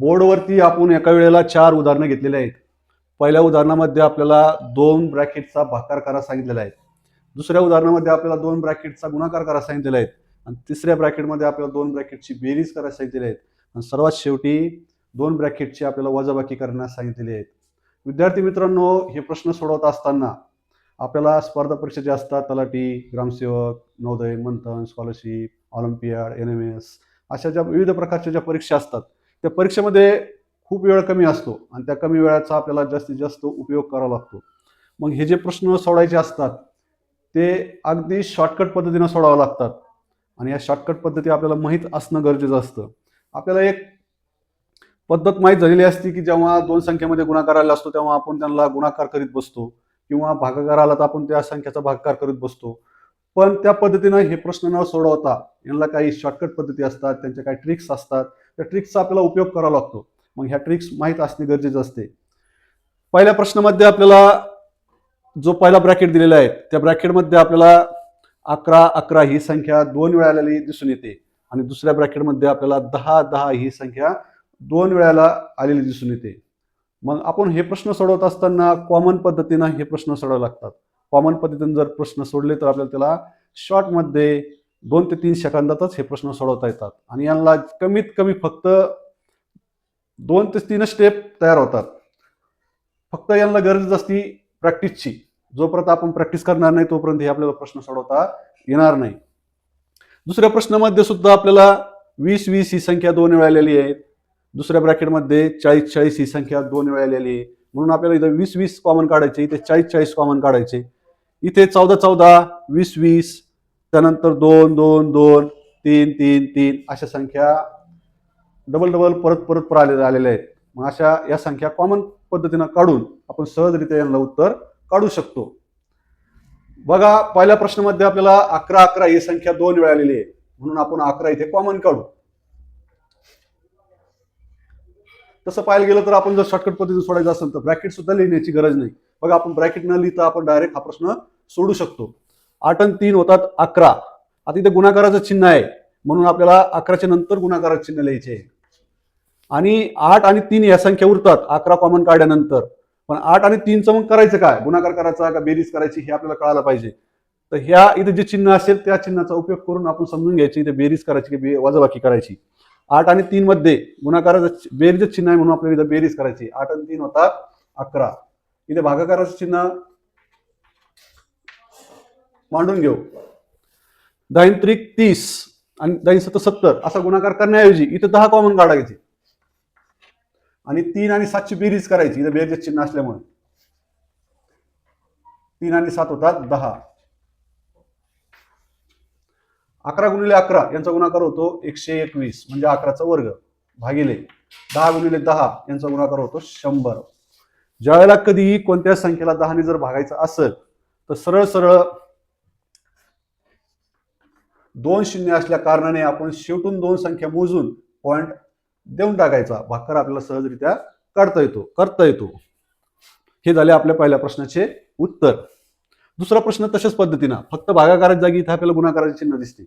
बोर्डवरती आपण एका वेळेला चार उदाहरणं घेतलेली आहेत. पहिल्या उदाहरणामध्ये आपल्याला दोन ब्रॅकेटचा भाकार करा सांगितलेला आहे. दुसऱ्या उदाहरणामध्ये आपल्याला दोन ब्रॅकेटचा गुणाकार करा सांगितलेला आहे. आणि तिसऱ्या ब्रॅकेटमध्ये आपल्याला दोन ब्रॅकेटची बेरीज करायला सांगितलेली आहेत. आणि सर्वात शेवटी दोन ब्रॅकेटची आपल्याला वजाबाकी करण्यास सांगितलेली आहेत. विद्यार्थी मित्रांनो हे प्रश्न सोडवत असताना आपल्याला स्पर्धा परीक्षा ज्या असतात तलाठी ग्रामसेवक Navodaya Manthan scholarship olympiad N M S अशा ज्या विविध प्रकारच्या ज्या परीक्षा असतात त्या परीक्षेमध्ये खूप वेळ कमी असतो आणि त्या कमी वेळाचा आपल्याला जास्तीत जास्त उपयोग करावा लागतो. मग हे जे प्रश्न सोडायचे असतात ते अगदी शॉर्टकट पद्धतीनं सोडावं लागतात. आणि या शॉर्टकट पद्धती आपल्याला माहीत असणं गरजेचं असतं. आपल्याला एक पद्धत माहीत झालेली असते की जेव्हा दोन संख्येमध्ये गुणाकार आला असतो तेव्हा आपण त्यांना गुणाकार करीत बसतो किंवा भागाकार आला तर आपण त्या संख्येचा भागाकार करीत बसतो. पण त्या पद्धतीनं हे प्रश्न न सोडवता यांना काही शॉर्टकट पद्धती असतात त्यांच्या काही ट्रिक्स असतात त्या ट्रिक्सचा आपल्याला उपयोग करावा लागतो. मग ह्या ट्रिक्स माहीत असणे गरजेचं असते. पहिल्या प्रश्नामध्ये आपल्याला जो पहिला ब्रॅकेट दिलेला आहे त्या ब्रॅकेटमध्ये आपल्याला अकरा अकरा ही संख्या दोन वेळा आलेली दिसून येते. आणि दुसऱ्या ब्रॅकेटमध्ये आपल्याला दहा दहा ही संख्या दोन वेळाला आलेली दिसून येते. मग आपण हे प्रश्न सोडवत असताना कॉमन पद्धतीनं हे प्रश्न सोडवावे लागतात. कॉमन पद्धतीने जर प्रश्न सोडले तर आपल्याला त्याला शॉर्टमध्ये दोन ते तीन सेकंदातच हे प्रश्न सोडवता येतात. आणि यांना कमीत कमी फक्त दोन ते तीन स्टेप तयार होतात. फक्त यांना गरज असती प्रॅक्टिसची जोपर्यंत आपण प्रॅक्टिस करणार नाही तोपर्यंत हे आपल्याला प्रश्न सोडवता येणार नाही. दुसऱ्या प्रश्नामध्ये सुद्धा आपल्याला वीस वीस ही संख्या दोन वेळा आलेली आहे. दुसऱ्या ब्रॅकेटमध्ये चाळीस चाळीस ही संख्या दोन वेळा आलेली आहे. म्हणून आपल्याला इथं वीस वीस कॉमन काढायचे इथे चाळीस चाळीस कॉमन काढायचे. इथे चौदा चौदा वीस वीस त्यानंतर दोन दोन दोन तीन तीन तीन अशा संख्या डबल डबल परत परत परत आलेल्या आहेत. मग अशा या संख्या कॉमन पद्धतीनं काढून आपण सहजरित्या यांना उत्तर काढू शकतो. बघा पहिल्या प्रश्नामध्ये आपल्याला अकरा अकरा ही संख्या दोन वेळा आलेली आहे. म्हणून आपण अकरा इथे कॉमन काढू. तसं पाहायला गेलं तर आपण जर शॉर्टकट पद्धतीने सोडायचं असेल तर ब्रॅकेट सुद्धा लिहिण्याची गरज नाही. बघा आपण ब्रॅकेट न लिहिता आपण डायरेक्ट हा प्रश्न सोडू शकतो. आठ आणि तीन होतात अकरा. आता इथे गुणाकाराचं चिन्ह आहे. म्हणून आपल्याला अकराच्या नंतर गुणाकाराचं चिन्ह लिहायचे आणि आठ आणि तीन या संख्या उरतात. अकरा कॉमन काढल्यानंतर. पण आठ आणि तीनचं मग करायचं काय? गुणाकार करायचा का बेरीज करायची हे आपल्याला कळायला पाहिजे. तर ह्या इथे जे चिन्ह असेल त्या चिन्हाचा उपयोग करून आपण समजून घ्यायची. इथे बेरीज करायची की बे- वजाबाकी करायची. आठ आणि तीन मध्ये गुणाकाराचं बेरीजच चिन्ह आहे म्हणून आपल्याला इथं बेरीज करायची. आठ आणि तीन होतात अकरा. इथे भागाकाराचं चिन्ह मांडून घेऊ. दहा त्रिक तीस आणि दहा सत्तर सत्तर असा गुणाकार करण्याऐवजी इथं दहा कॉमन काढायचे आणि तीन आणि सातची बेरीज करायची इथं बेरीज चिन्ह असल्यामुळे. तीन आणि सात होतात दहा. अकरा गुणिले अकरा यांचा गुणाकार होतो एकशे एकवीस म्हणजे अकराचा वर्ग भागिले दहा गुणिले दहा यांचा गुणाकार होतो शंभर. ज्यावेळेला कधीही कोणत्या संख्येला दहाने जर भागायचं असेल तर सरळ सरळ दोन शून्य असल्या कारणाने आपण शेवटून दोन संख्या मोजून पॉईंट देऊन टाकायचा. भाकर आपल्याला सहजरित्या काढता येतो करता येतो. हे झाले आपल्या पहिल्या प्रश्नाचे उत्तर. दुसरा प्रश्न तशाच पद्धतीनं फक्त भागाकाराच्या जागी इथे आपल्याला गुणाकाराचे चिन्ह दिसते.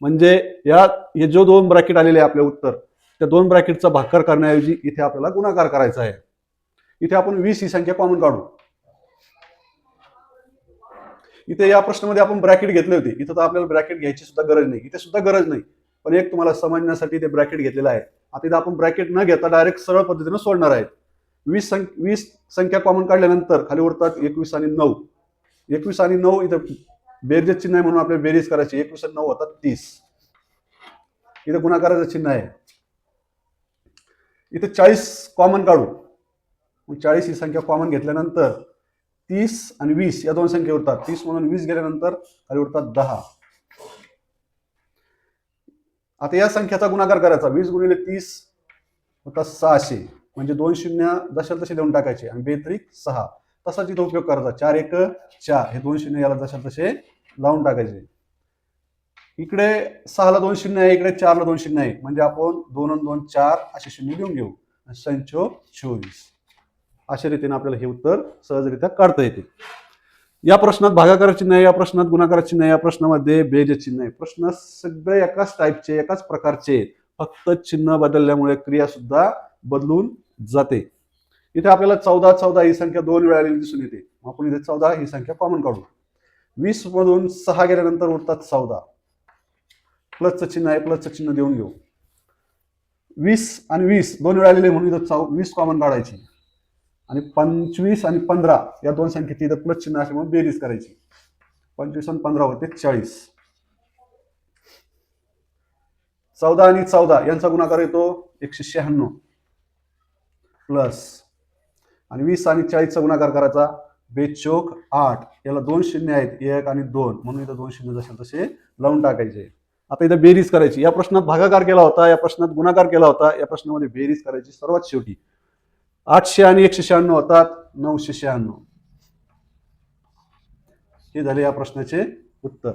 म्हणजे या हे जो दोन ब्रॅकेट आलेले आहे आपले उत्तर त्या दोन ब्रॅकेटचा भाकर करण्याऐवजी इथे आपल्याला गुणाकार करायचा आहे. इथे आपण वीस ही संख्या कॉमन काढू. इथे या प्रश्नामध्ये आपण ब्रॅकेट घेतले होते. इथं तर आपल्याला ब्रॅकेट घ्यायची सुद्धा गरज नाही. इथे सुद्धा गरज नाही. पण एक तुम्हाला समजण्यासाठी ते ब्रॅकेट घेतलेलं आहे. आता इथं आपण ब्रॅकेट न घेता डायरेक्ट सरळ पद्धतीनं सोडणार आहेत. वीस संख वीस संख्या कॉमन काढल्यानंतर खाली उरतात एकवीस आणि नऊ. एकवीस आणि नऊ इथं बेरजेच चिन्ह आहे म्हणून आपल्याला बेरीज करायची. एकवीस आणि नऊ होतात तीस. इथं गुणाकाराचं चिन्ह आहे. इथं चाळीस कॉमन काढू. मग चाळीस ही संख्या कॉमन घेतल्यानंतर तीस आणि वीस या दोन संख्या उरतात. तीस म्हणून वीस गेल्यानंतर खाली उरतात दहा. आता या संख्याचा गुणाकार करायचा. वीस गुणिले तीस होता सहाशे. म्हणजे दोन शून्य दशल तसे देऊन टाकायचे. आणि बेत्रिक सहा. तसाच इथं उपयोग करायचा. चार एक चार. हे दोन शून्य याला जशाल तसे लावून टाकायचे. इकडे सहाला दोन शून्य आहे इकडे चारला दोन शून्य आहे. म्हणजे आपण दोन दोन चार असे शून्य लिहून घेऊ. आणि संचो चोवीस. अशा रीतीने आपल्याला हे उत्तर सहजरित्या काढता येते. या प्रश्नात भागाकार चिन्ह या प्रश्नात गुणाकार चिन्ह या प्रश्नामध्ये बेज चिन्ह आहे. प्रश्न सगळे एकाच टाईपचे एकाच प्रकारचे आहेत. फक्त चिन्ह बदलल्यामुळे क्रिया सुद्धा बदलून जाते. इथे आपल्याला चौदा चौदा ही संख्या दोन वेळा आलेली दिसून येते. आपण इथे चौदा ही संख्या कॉमन काढू. वीस मधून सहा गेल्यानंतर उरतात चौदा. प्लसचं चिन्ह आहे प्लसचं चिन्ह देऊन घेऊ. वीस आणि वीस दोन वेळा आलेले म्हणून इथं चौ वीस कॉमन काढायची. आणि पंचवीस आणि पंधरा या दोन संख्येची इथं प्लस चिन्ह असल्यामुळे बेरीज करायची. पंचवीस आणि पंधरा होते चाळीस. चौदा आणि चौदा यांचा गुणाकार येतो एकशे शहाण्णव. प्लस. आणि वीस आणि चाळीसचा गुणाकार करायचा बेचोक आठ. याला दोन शून्य आहेत एक आणि दोन. म्हणून इथं दोन शून्य जसे तसे लावून टाकायचे. आता इथं बेरीज करायची. या प्रश्नात भागाकार केला होता या प्रश्नात गुणाकार केला होता या प्रश्नामध्ये बेरीज करायची सर्वात शेवटी. आठशे आणि एकशे शहाण्णव होतात नऊशे शहाण्णव. हे झाले या प्रश्नाचे उत्तर.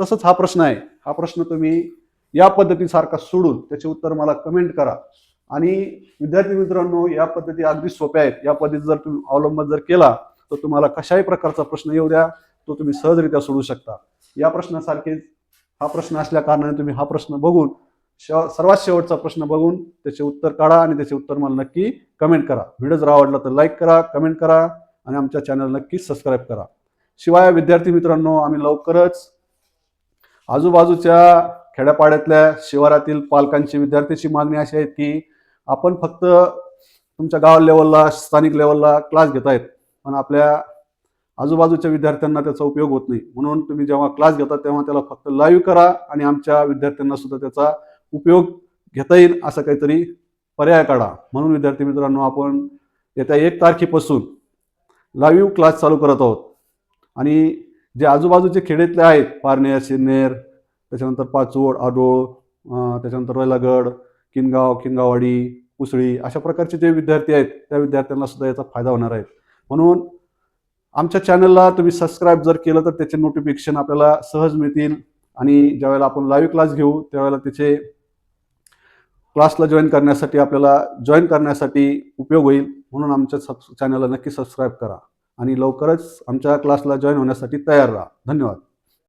तसंच हा प्रश्न आहे. हा प्रश्न तुम्ही या पद्धतीसारखा सोडून त्याचे उत्तर मला कमेंट करा. आणि विद्यार्थी मित्रांनो या पद्धती अगदी सोप्या आहेत. या पद्धती जर तुम्ही अवलंब जर केला तर तुम्हाला कशाही प्रकारचा प्रश्न येऊ द्या. तो तुम्ही सहजरित्या सोडू शकता. या प्रश्नासारखेच हा प्रश्न असल्या कारणाने तुम्ही हा प्रश्न बघून सर्वात शेवटचा प्रश्न बघून त्याचे उत्तर काढा आणि त्याचे उत्तर मला नक्की कमेंट करा. व्हिडिओ जर आवडला तर लाईक करा कमेंट करा आणि आमच्या चॅनल नक्की सबस्क्राईब करा. शिवाय विद्यार्थी मित्रांनो आम्ही लवकरच आजूबाजूच्या खेड्यापाड्यातल्या शिवारातील पालकांची विद्यार्थ्यांची मागणी अशी आहे की आपण फक्त तुमच्या गाव लेवलला स्थानिक लेवलला क्लास घेत आहेत पण आपल्या आजूबाजूच्या विद्यार्थ्यांना त्याचा उपयोग होत नाही. म्हणून तुम्ही जेव्हा क्लास घेता तेव्हा त्याला फक्त लाईव्ह करा आणि आमच्या विद्यार्थ्यांना सुद्धा त्याचा उपयोग घेता येईल असं काहीतरी पर्याय काढा. म्हणून विद्यार्थी मित्रांनो आपण येत्या एक तारखेपासून लाईव्ह क्लास चालू करत आहोत. आणि जे आजूबाजूचे खेडेतले आहेत पारनेर सिन्नेर त्याच्यानंतर पाचोड आडोळ त्याच्यानंतर रैलागड किनगाव किनगाववाडी उसळी अशा प्रकारचे जे विद्यार्थी आहेत त्या विद्यार्थ्यांना सुद्धा याचा फायदा होणार आहे. म्हणून आमच्या चॅनलला तुम्ही सबस्क्राईब जर केलं तर त्याचे नोटिफिकेशन आपल्याला सहज मिळतील. आणि ज्यावेळेला आपण लाईव्ह क्लास घेऊ त्यावेळेला त्याचे क्लासला जॉईन करण्यासाठी आपल्याला जॉईन करण्यासाठी उपयोग होईल म्हणून आमच्या सब चॅनलला नक्की सबस्क्राईब करा आणि लवकरच आमच्या क्लासला जॉईन होण्यासाठी तयार राहा. धन्यवाद.